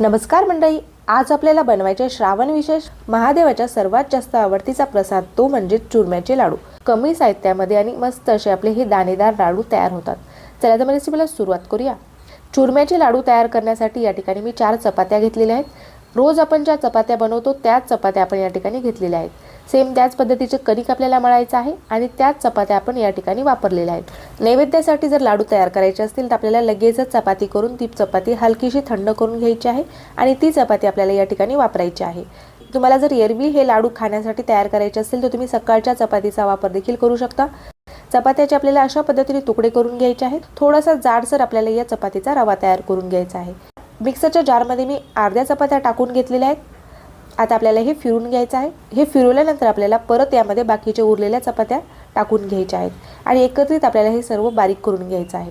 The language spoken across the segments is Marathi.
नमस्कार मंडळी आज आपल्याला बनवायचे श्रावण विशेष महादेवाच्या सर्वात जास्त आवडतीचा प्रसाद तो म्हणजे चुरम्याचे लाडू. कमी साहित्यामध्ये आणि मस्त असे आपले हे दाणेदार लाडू तयार होतात. चला तर रेसिपीला सुरुवात करूया. चुरम्याचे लाडू तयार करण्यासाठी या ठिकाणी मी चार चपात्या घेतलेल्या आहेत. रोज आपण ज्या चपात्या बनवतो त्याच चपात्या आपण या ठिकाणी घेतलेल्या आहेत. सेम त्याच पद्धतीचे कणिक आपल्याला मळायचं आहे आणि त्याच चपात्या आपण या ठिकाणी वापरलेल्या आहेत. नैवेद्यासाठी जर लाडू तयार करायचे असतील तर आपल्याला लगेचच चपाती करून ती चपाती हलकीशी थंड करून घ्यायची आहे आणि ती चपाती आपल्याला या ठिकाणी वापरायची आहे. तुम्हाला जर एरवी हे लाडू खाण्यासाठी तयार करायचे असतील तर तुम्ही सकाळच्या चपातीचा वापर देखील करू शकता. चपात्याचे आपल्याला अशा पद्धतीने तुकडे करून घ्यायचे आहेत. थोडासा जाडसर आपल्याला या चपातीचा रवा तयार करून घ्यायचा आहे. मिक्सरच्या जारमध्ये मी अर्ध्या चपात्या टाकून घेतलेल्या आहेत. आता आपल्याला हे फिरून घ्यायचं आहे. हे फिरवल्यानंतर आपल्याला परत यामध्ये बाकीच्या उरलेल्या चपात्या टाकून घ्यायच्या आहेत. आणि एकत्रित आपल्याला हे सर्व बारीक करून घ्यायचं आहे.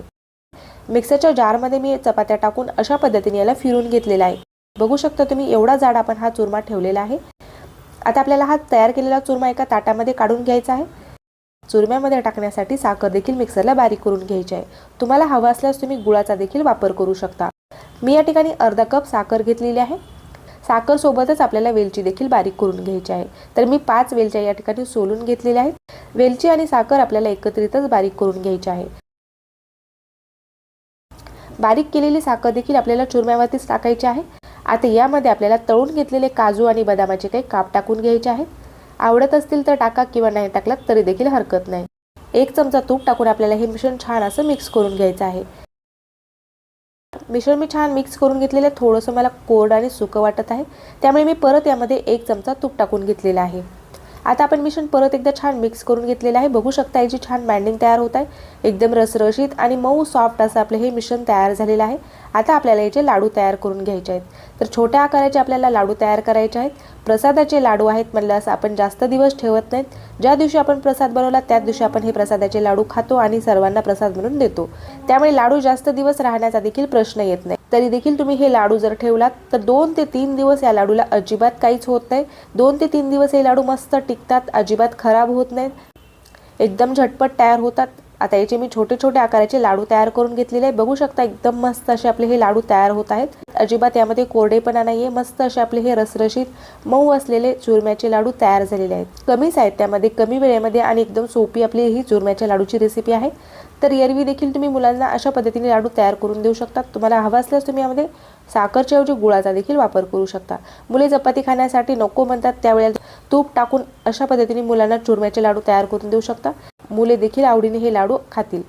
मिक्सरच्या जारमध्ये मी चपात्या टाकून अशा पद्धतीने याला फिरून घेतलेला आहे. बघू शकता तुम्ही एवढा जाड आपण हा चुरमा ठेवलेला आहे. आता आपल्याला हा तयार केलेला चुरमा एका ताटामध्ये काढून घ्यायचा आहे. चुरम्यामध्ये टाकण्यासाठी साखर देखील मिक्सरला बारीक करून घ्यायची आहे. तुम्हाला हवा असल्यास तुम्ही गुळाचा देखील वापर करू शकता. मी या ठिकाणी अर्धा कप साखर घेतलेली आहे. साखर सोबतच आपल्याला वेलची देखील बारीक करून घ्यायची आहे. तर मी पाच वेलच्या या ठिकाणी सोलून घेतलेल्या आहेत. वेलची आणि साखर आपल्याला एकत्रितच बारीक करून घ्यायची आहे. बारीक केलेली साखर देखील आपल्याला चुरम्यावरतीच टाकायची आहे. आता यामध्ये आपल्याला तळून घेतलेले काजू आणि बदामाचे काही काप टाकून घ्यायचे आहेत आवडत असतील तर टाका किंवा नाही टाकलात तरी देखील हरकत नाही. एक चमचा तूप टाकून आपल्याला हे मिश्रण छान असं मिक्स करून घ्यायचं आहे. मिश्रण मी छान मिक्स करून घेतलेलं आहे. थोडंसं मला कोरड आणि सुकं वाटत आहे. त्यामुळे मी परत यामध्ये एक चमचा तूप टाकून घेतलेला आहे. आता आपण मिश्रण परत एकदा छान मिक्स करून घेतलेलं आहे. बघू शकता याची छान बँडिंग तयार होत आहे. एकदम रसरशीत आणि मऊ सॉफ्ट असं आपलं हे मिश्रण तयार झालेलं आहे. आता आपल्याला याचे लाडू तयार करून घ्यायचे आहेत. तर छोट्या आकाराचे आपल्याला लाडू तयार करायचे आहेत. प्रसादाचे लाडू आहेत म्हणलं असं आपण जास्त दिवस ठेवत नाहीत. ज्या दिवशी आपण प्रसाद बनवला त्याच दिवशी आपण हे प्रसादाचे लाडू खातो आणि सर्वांना प्रसाद म्हणून देतो. त्यामुळे लाडू जास्त दिवस राहण्याचा देखील प्रश्न येत नाही. तरी देखील तुम्ही हे लाडू जर ठेवलात तर दोन ते तीन दिवस या लाडूला अजिबात काहीच होत नाही. दोन ते तीन दिवस हे लाडू मस्त टिकतात अजिबात खराब होत नाहीत. एकदम झटपट तयार होतात. आता याचे मी छोटे छोटे आकाराचे लाडू तयार करून घेतलेले आहे. बघू शकता एकदम मस्त असे आपले हे लाडू तयार होत आहेत. अजिबात यामध्ये कोरडेपणा नाही आहे मस्त असे आपले हे रसरशीत मऊ असलेले चुरम्याचे लाडू तयार झालेले आहेत. कमी साहित्यामध्ये कमी वेळेमध्ये आणि एकदम सोपी आपली ही चुरम्याच्या लाडूची रेसिपी आहे. तर एरवी देखील तुम्ही मुलांना अशा पद्धतीने लाडू तयार करून देऊ शकता तुम्हाला हवा असल्यास तुम्ही यामध्ये साखरच्या ऐवजी गुळाचा देखील वापर करू शकता. मुले चपाती खाण्यासाठी नको म्हणतात त्यावेळेला तूप टाकून अशा पद्धतीने मुलांना चुरम्याचे लाडू तयार करून देऊ शकता. मुले देखील आवडीने हे लाडू खातील.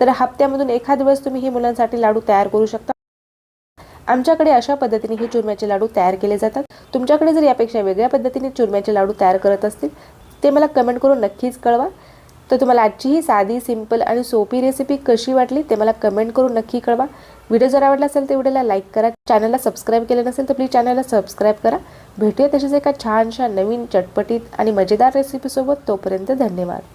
तर हप्त्यामधून एखाद वेळेस तुम्ही हे मुलांसाठी लाडू तयार करू शकता. आमच्याकडे अशा पद्धतीने हे चुरम्याचे लाडू तयार केले जातात. तुमच्याकडे जर यापेक्षा वेगळ्या पद्धतीने चुरम्याचे लाडू तयार करत असतील ते मला कमेंट करून नक्कीच कळवा. तर तुम्हाला आजची ही साधी सिंपल आणि सोपी रेसिपी कशी वाटली ते मला कमेंट करून नक्की कळवा. व्हिडिओ जर आवडला असेल तर व्हिडिओला लाईक करा. चॅनलला सबस्क्राईब केलं नसेल तर प्लीज चॅनलला सबस्क्राईब करा. भेटूया तसेच एका छानशा नवीन चटपटीत आणि मजेदार रेसिपीसोबत तोपर्यंत धन्यवाद.